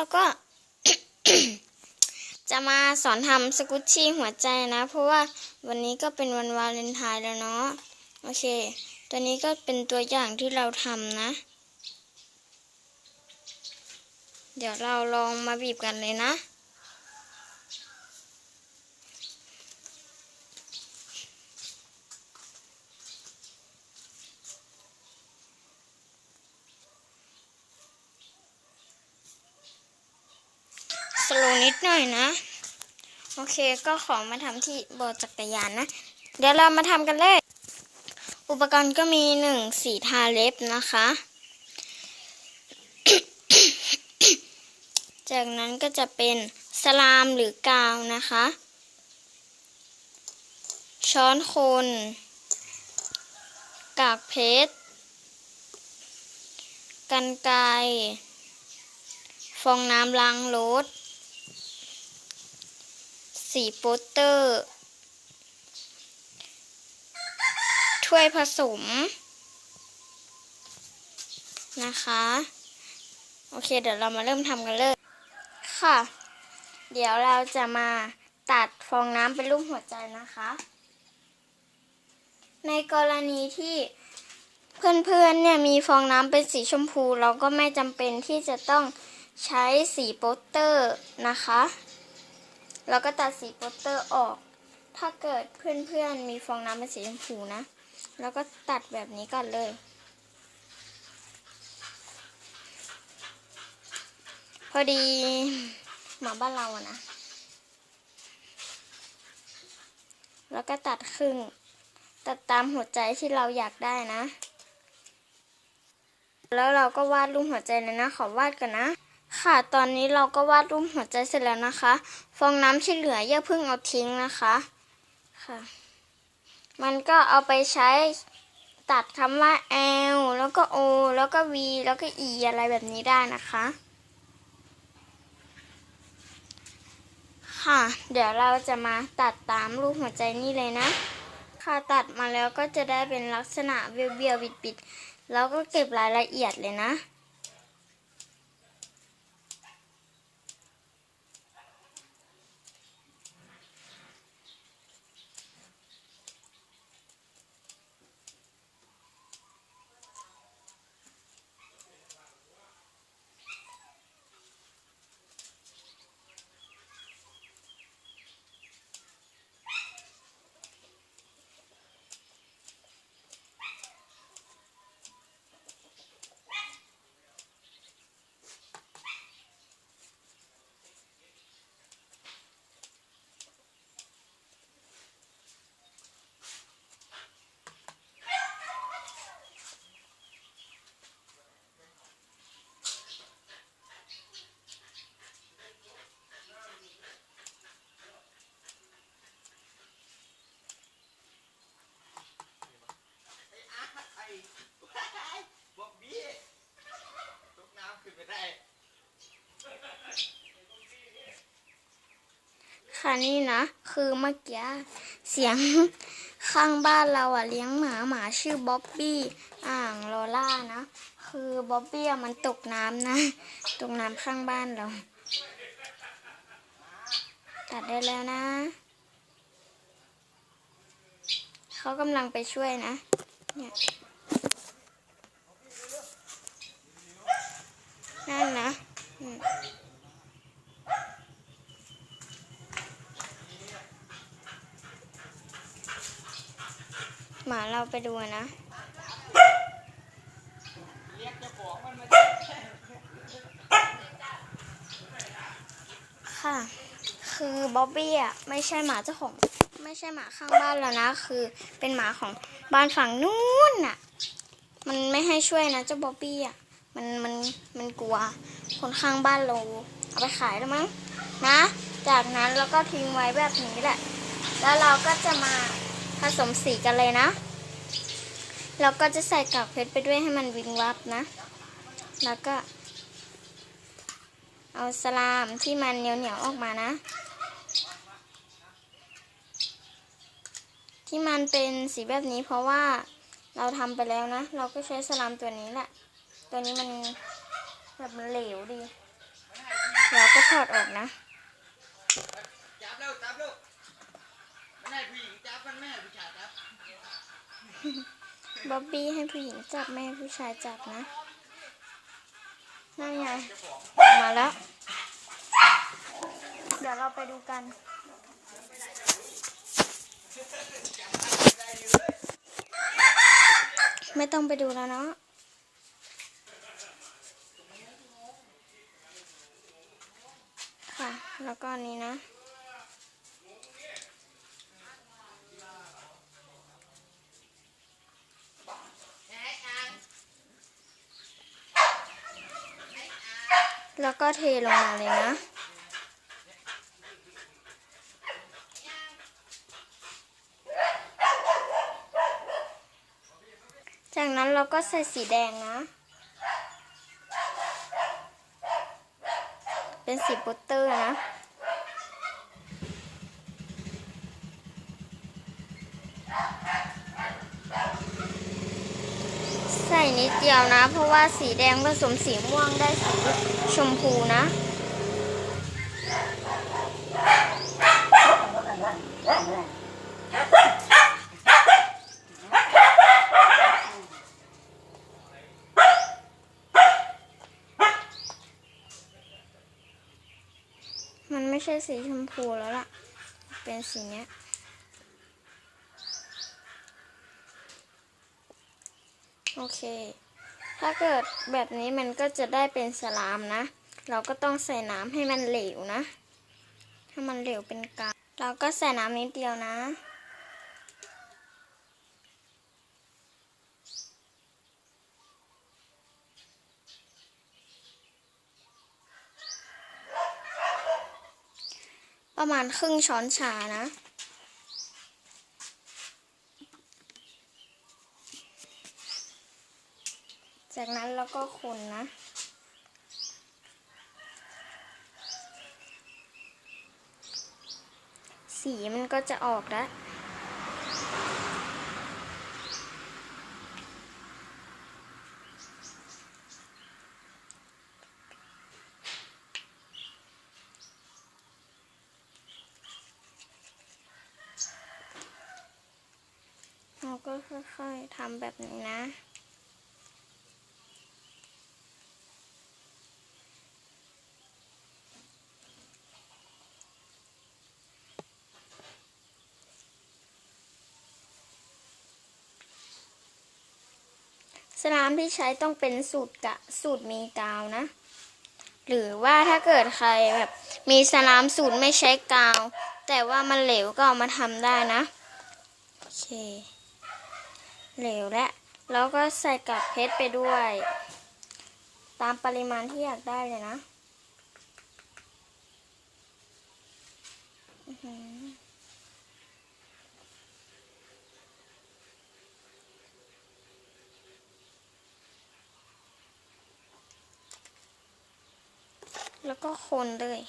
เราก็จะมาสอนทำสกุชชี่หัวใจนะ เพราะว่าวันนี้ก็เป็นวันวาเลนไทน์แล้วเนาะโอเค ตัวนี้ก็เป็นตัวอย่างที่เราทำนะ เดี๋ยวเราลองมาบีบกันเลยนะ ลว์นิดหน่อยนะ โอเคก็ขอมาทำที่บาะจักรยานนะ เดี๋ยวเรามาทำกันเลย อุปกรณ์ก็มีหนึ่งสีทาเล็บนะคะ จากนั้นก็จะเป็นสลามหรือกาวนะคะ ช้อนคน กากเพชรกันไกฟองน้ำล้างรถ สีโปสเตอร์ ถ้วยผสม นะคะ โอเค เดี๋ยวเรามาเริ่มทำกันเลย ค่ะ เดี๋ยวเราจะมาตัดฟองน้ำเป็นรูปหัวใจนะคะ ในกรณีที่เพื่อนๆ เนี่ยมีฟองน้ำเป็นสีชมพู เราก็ไม่จำเป็นที่จะต้องใช้สีโปสเตอร์นะคะ เราก็ตัดสีโปสเตอร์ออก ถ้าเกิดเพื่อนๆมีฟองน้ำเป็นสีชมพูนะ แล้วก็ตัดแบบนี้ก่อนเลย พอดีหมาบ้านเราอะนะ แล้วก็ตัดครึ่ง ตัดตามหัวใจที่เราอยากได้นะ แล้วเราก็วาดรูปหัวใจเลยนะ ขอวาดก่อนนะ ค่ะ ตอนนี้เราก็วาดรูปหัวใจเสร็จแล้วนะคะ ฟองน้ำที่เหลืออย่าเพิ่งเอาทิ้งนะคะ ค่ะ มันก็เอาไปใช้ตัดคำว่า L แล้วก็ O แล้วก็ V แล้วก็ E อะไรแบบนี้ได้นะคะ ค่ะ เดี๋ยวเราจะมาตัดตามรูปหัวใจนี่เลยนะ ค่ะตัดมาแล้วก็จะได้เป็นลักษณะเบี้ยวๆบิดๆแล้วก็เก็บรายละเอียดเลยนะ ค่ะนี่นะ คือเมื่อกี้เสียงข้างบ้านเราอะเลี้ยงหมาหมาชื่อบ๊อบบี้อ่างโลล่านะ คือบ๊อบบี้อะมันตกน้ำนะ ตกน้ำข้างบ้านเรา ตัดได้แล้วนะ เขากำลังไปช่วยนะเนี่ยนั่นนะ หมาเราไปดูนะค่ะ คือบ๊อบบี้อะไม่ใช่หมาเจ้าของ ไม่ใช่หมาข้างบ้านแล้วนะ คือเป็นหมาของบ้านฝั่งนู้นน่ะ มันไม่ให้ช่วยนะเจ้าบ๊อบบี้อะมันมันมันกลัว คนข้างบ้านเราเอาไปขายแล้วมั้งนะ จากนั้นเราก็ทิ้งไว้แบบนี้แหละ แล้วเราก็จะมา ผสมสีกันเลยนะเราก็จะใส่กากเพชรไปด้วยให้มันวิงวับนะ แล้วก็ เอาสลามที่มันเหนียวๆออกมานะ ที่มันเป็นสีแบบนี้เพราะว่าเราทำไปแล้วนะ เราก็ใช้สลามตัวนี้แหละ ตัวนี้มันแบบมันเหลวดี เราก็ถอดออกนะ จับเร็วจับเร็ว ไม่ผู้หญิงจับมันแม่ผู้ชายจับบ๊อบบี้ให้ผู้หญิงจับไม่ผู้ชายจับนะนั่นไงมาแล้ว เดี๋ยวเราไปดูกัน ไม่ต้องไปดูแล้วเนาะค่ะ แล้วก็นนี้นะ แล้วก็ เทลงมาเลยนะ จากนั้นเราก็ใส่สีแดงนะ เป็นสีโปสเตอร์นะ ใส่นิดเดียวนะ เพราะว่าสีแดงผสมสีม่วงได้สีชมพูนะมันไม่ใช่สีชมพูแล้วล่ะ เป็นสีเนี้ย โอเค ถ้าเกิดแบบนี้มันก็จะได้เป็นสลามนะ เราก็ต้องใส่น้ำให้มันเหลวนะให้มันเหลวเป็นกาวเราก็ใส่น้ำนิดเดียวนะประมาณครึ่งช้อนชานะ จากนั้นเราก็คนนะ สีมันก็จะออกแล้วเราก็ค่อยๆทำแบบนี้นะ สลามที่ใช้ต้องเป็นสูตรกะสูตรมีกาวนะ หรือว่าถ้าเกิดใครแบบมีสลามสูตรไม่ใช้กาว แต่ว่ามันเหลวก็เอามาทำได้นะ โอเค เหลวแล้วแล้วก็ใส่กับเพชรไปด้วย ตามปริมาณที่อยากได้เลยนะอื้อหือ แล้วก็คนเลย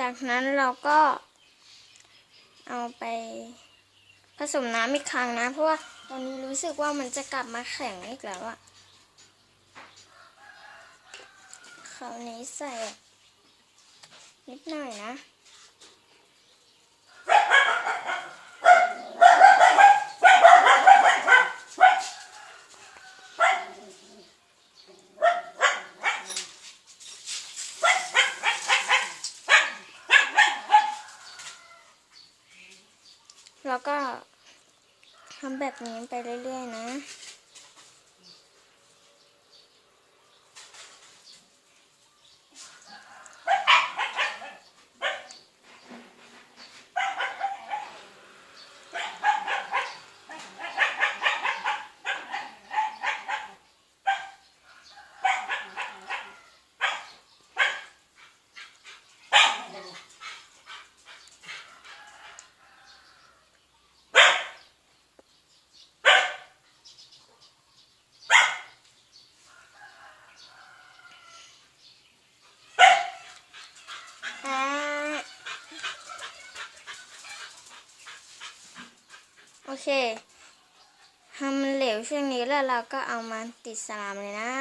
จากนั้นเราก็เอาไปผสมน้ำอีกครั้งนะ เพราะว่าตอนนี้รู้สึกว่ามันจะกลับมาแข็งอีกแล้วอะคราวนี้ใส่นิดหน่อยนะ แล้วก็ทำแบบนี้ไปเรื่อยๆนะ โอเคทำมันเหลวช่วงนี้แล้วเราก็เอามาติดสลามเลยนะ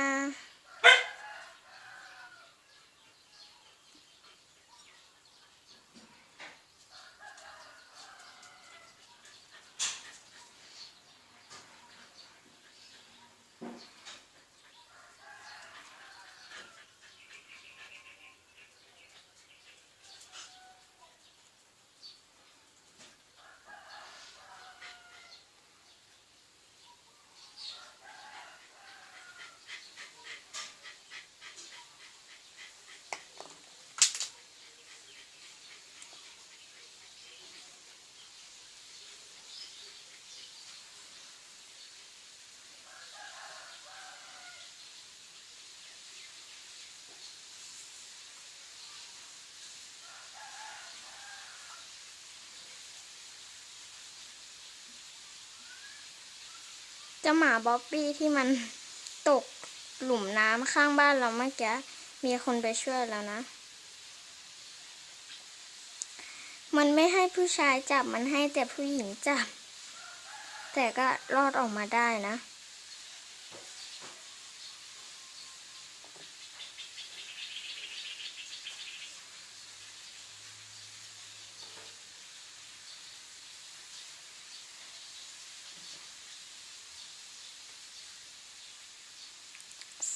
เจ้าหมาบ๊อบบี้ที่มันตกหลุมน้ำข้างบ้านเราเมื่อกี้มีคนไปช่วยแล้วนะ มันไม่ให้ผู้ชายจับมันให้แต่ผู้หญิงจับ แต่ก็รอดออกมาได้นะ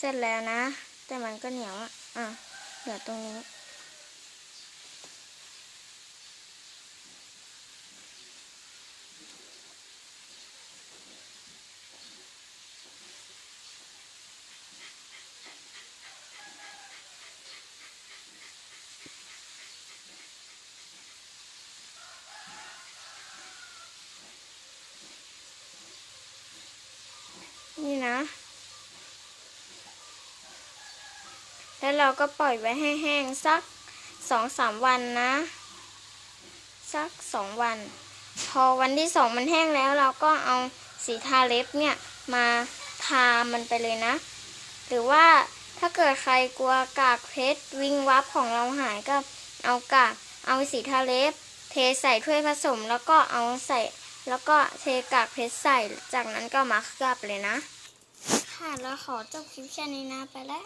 ร็จแล้วนะ แต่มันก็เหนียวอะอะเหลือตรงนี้ นี่นะ แล้ว เราก็ปล่อยไว้ให้แห้งสักสองสามวันนะ สักสองวัน พอวันที่สองมันแห้งแล้วเราก็เอาสีทาเล็บเนี่ยมาทามันไปเลยนะ หรือว่าถ้าเกิดใครกลัวกากเพชรวิ่งวับของเราหายก็เอากากเอาสีทาเล็บ เทใส่ถ้วยผสมแล้วก็เอาใส่ แล้วก็เทกากเพชรใส่จากนั้นก็มาเคลือบเลยนะ ค่ะแล้วขอจบคลิปแค่นี้นะไปแล้ว